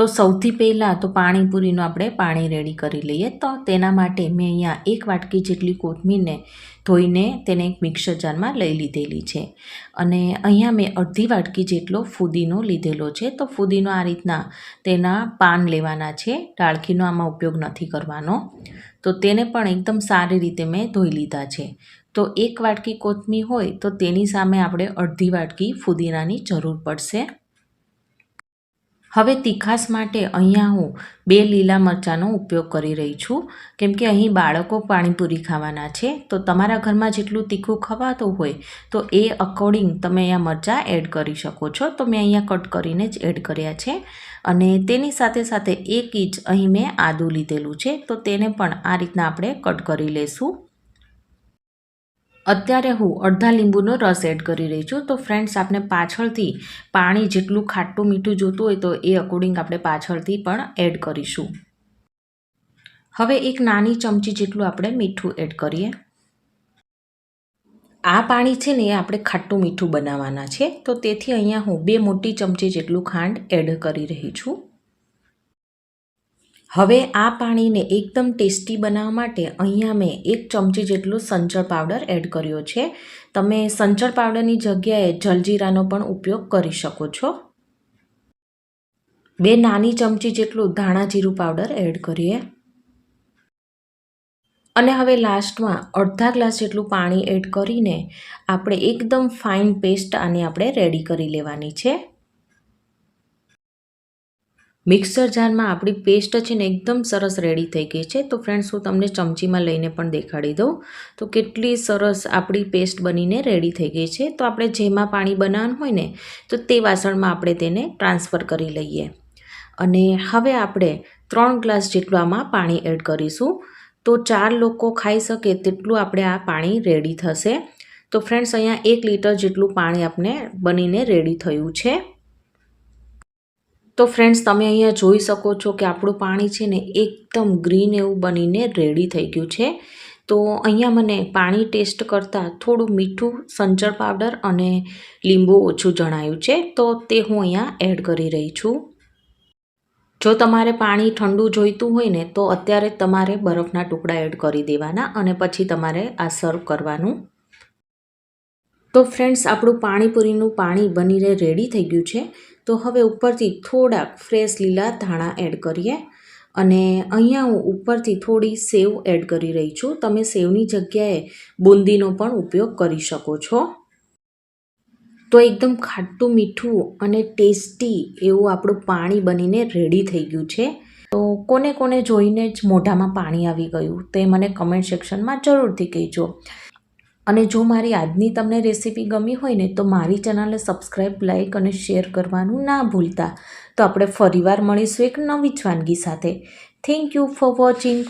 તો સૌથી પહેલાં તો પાણીપુરીનું આપણે પાણી રેડી કરી લઈએ. તો તેના માટે મેં અહીંયા એક વાટકી જેટલી કોથમીરને ધોઈને તેને એક મિક્સર જારમાં લઈ લીધેલી છે. અને અહીંયા મેં અડધી વાટકી જેટલો ફુદીનો લીધેલો છે. તો ફુદીનો આ રીતના તેના પાન લેવાના છે. ડાળખીનો આમાં ઉપયોગ નથી કરવાનો. તો તેને પણ એકદમ સારી રીતે મેં ધોઈ લીધા છે. તો એક વાટકી કોથમીર હોય તો તેની સામે આપણે અડધી વાટકી ફુદીનાની જરૂર પડશે. હવે તીખાસ માટે અહીંયા હું બે લીલા મરચાંનો ઉપયોગ કરી રહી છું. કેમ કે અહીં બાળકો પાણીપુરી ખાવાના છે, તો તમારા ઘરમાં જેટલું તીખું ખવાતું હોય, તો એ અકોર્ડિંગ તમે અહીંયા મરચાં એડ કરી શકો છો. તો મેં અહીંયા કટ કરીને જ એડ કર્યા છે. અને તેની સાથે સાથે એક ઇંચ અહીં મેં આદું લીધેલું છે, તો તેને પણ આ રીતના આપણે કટ કરી લઈશું અત્યારે હું અડધા લીંબુનો રસ એડ કરી રહી છું. તો ફ્રેન્ડ્સ આપણે પાછળથી પાણી જેટલું ખાટું મીઠું જોતું હોય તો એ અકોર્ડિંગ આપણે પાછળથી પણ એડ કરીશું. હવે એક નાની ચમચી જેટલું આપણે મીઠું એડ કરીએ. આ પાણી છે ને એ આપણે ખાટું મીઠું બનાવવાના છે. તો તેથી અહીંયા હું બે મોટી ચમચી જેટલું ખાંડ એડ કરી રહી છું. હવે આ પાણીને એકદમ ટેસ્ટી બનાવવા માટે અહીંયા મેં એક ચમચી જેટલો સંચળ પાવડર એડ કર્યો છે. તમે સંચળ પાવડરની જગ્યાએ જલજીરાનો પણ ઉપયોગ કરી શકો છો. બે નાની ચમચી જેટલું ધાણા જીરું પાવડર એડ કરીએ. અને હવે લાસ્ટમાં અડધા ગ્લાસ જેટલું પાણી એડ કરીને આપણે એકદમ ફાઇન પેસ્ટ આને આપણે રેડી કરી લેવાની છે. મિક્સર જારમાં આપણી પેસ્ટ છે ને એકદમ સરસ રેડી થઈ ગઈ છે. તો ફ્રેન્ડ્સ હું તમને ચમચીમાં લઈને પણ દેખાડી દઉં. તો કેટલી સરસ આપણી પેસ્ટ બનીને રેડી થઈ ગઈ છે. તો આપણે જેમાં પાણી બનાવવાનું હોય ને, તો તે વાસણમાં આપણે તેને ટ્રાન્સફર કરી લઈએ. અને હવે આપણે ત્રણ ગ્લાસ જેટલું આમાં પાણી એડ કરીશું. તો ચાર લોકો ખાઈ શકે તેટલું આપણે આ પાણી રેડી થશે. તો ફ્રેન્ડ્સ અહીંયા એક લીટર જેટલું પાણી આપણે બનીને રેડી થયું છે. તો ફ્રેન્ડ્સ તમે અહીંયા જોઈ શકો છો કે આપણું પાણી છે ને એકદમ ગ્રીન એવું બનીને રેડી થઈ ગયું છે. તો અહીંયા મને પાણી ટેસ્ટ કરતાં થોડું મીઠું સંચળ પાવડર અને લીંબુ ઓછું જણાયું છે. તો તે હું અહીંયા એડ કરી રહી છું. જો તમારે પાણી ઠંડુ જોઈતું હોય ને, તો અત્યારે તમારે બરફના ટુકડા એડ કરી દેવાના અને પછી તમારે આ સર્વ કરવાનું. તો ફ્રેન્ડ્સ આપણું પાણીપુરીનું પાણી બનીને રેડી થઈ ગયું છે. તો હવે ઉપરથી થોડાક ફ્રેશ લીલા ધાણા એડ કરીએ. અને અહીંયા હું ઉપરથી થોડી સેવ એડ કરી રહી છું. તમે સેવની જગ્યાએ બુંદીનો પણ ઉપયોગ કરી શકો છો. તો એકદમ ખાટું મીઠું અને ટેસ્ટી એવું આપણું પાણી બનીને રેડી થઈ ગયું છે. તો કોને કોને જોઈને જ મોઢામાં પાણી આવી ગયું તે મને કમેન્ટ સેક્શનમાં જરૂરથી કહેજો. અને જો મારી આજની તમને રેસીપી ગમી હોય ને, તો મારી ચેનલને સબસ્ક્રાઈબ લાઇક અને શેર કરવાનું ના ભૂલતા. તો આપણે ફરીવાર મળીશું એક નવી જ વાનગી સાથે. Thank you for watching.